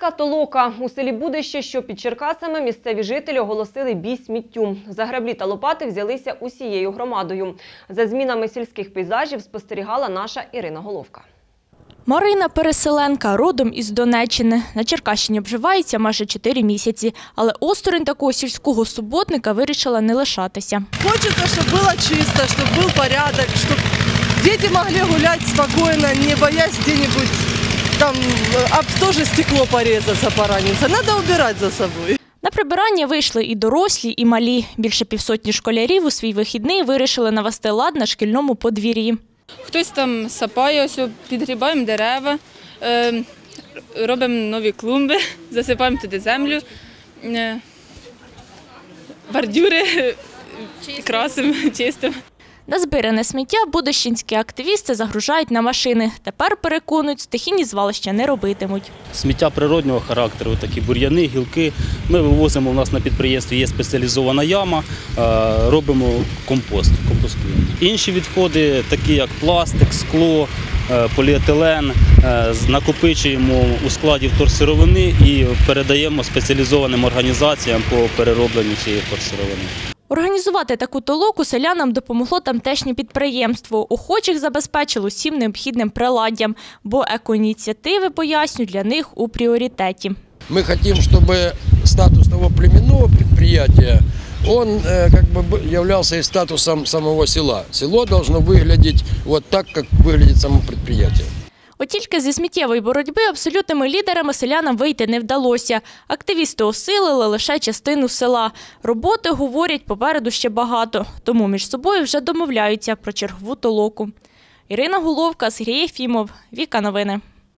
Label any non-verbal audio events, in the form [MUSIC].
Сільська толока у селі Будище, що під Черкасами, місцеві жителі оголосили бій сміттю. За граблі та лопати взялися усією громадою. За змінами сільських пейзажів спостерігала наша Ірина Головка. Марина Переселенка родом із Донеччини. На Черкащині обживається майже 4 місяці, але осторонь такого сільського суботника вирішила не лишатися. Хочется, чтобы было чисто, чтобы был порядок, чтобы дети могли гулять спокойно, не боясь где-нибудь там об тоже стекло порезаться, пораниться. Надо убирать за собой. На прибирання вийшли і дорослі, і малі. Більше півсотні школярів у свій вихідний вирішили навести лад на шкільному подвір'ї. Хтось там сапає, ось підгрібаємо дерева, е, робимо нові клумби, [LAUGHS] засипаємо туди землю, е, бордюри [LAUGHS] красимо, [LAUGHS] чистимо. На збиране сміття будощинські активісти загружають на машини. Тепер переконують, стихійні звалища не робитимуть. Сміття природнього характеру, такі бур'яни, гілки. Ми вивозимо у нас на підприємстві є спеціалізована яма, е, робимо компост, компостуємо. Інші відходи, такі як пластик, скло, е, поліетилен, е, накопичуємо у складі вторсировини і передаємо спеціалізованим організаціям по переробленню цієї вторсировини. Організувати таку толоку селянам допомогло тамтешнє підприємство. Охочих забезпечило всім необхідним приладдям, бо екоініціативи, пояснюють, для них у пріоритеті. Мы хотим, чтобы статус того племенного предприятия, он э, как бы б- являлся и статусом самого села. Село должно выглядеть вот так, как выглядит само предприятие. От тільки зі сміттєвої боротьби абсолютними лідерами селянам вийти не вдалося. Активісти осилили лише частину села. Роботи, говорять, попереду ще багато, тому між собою вже домовляються про чергову толоку. Ірина Головка, Сергій Єфімов, Віка Новини.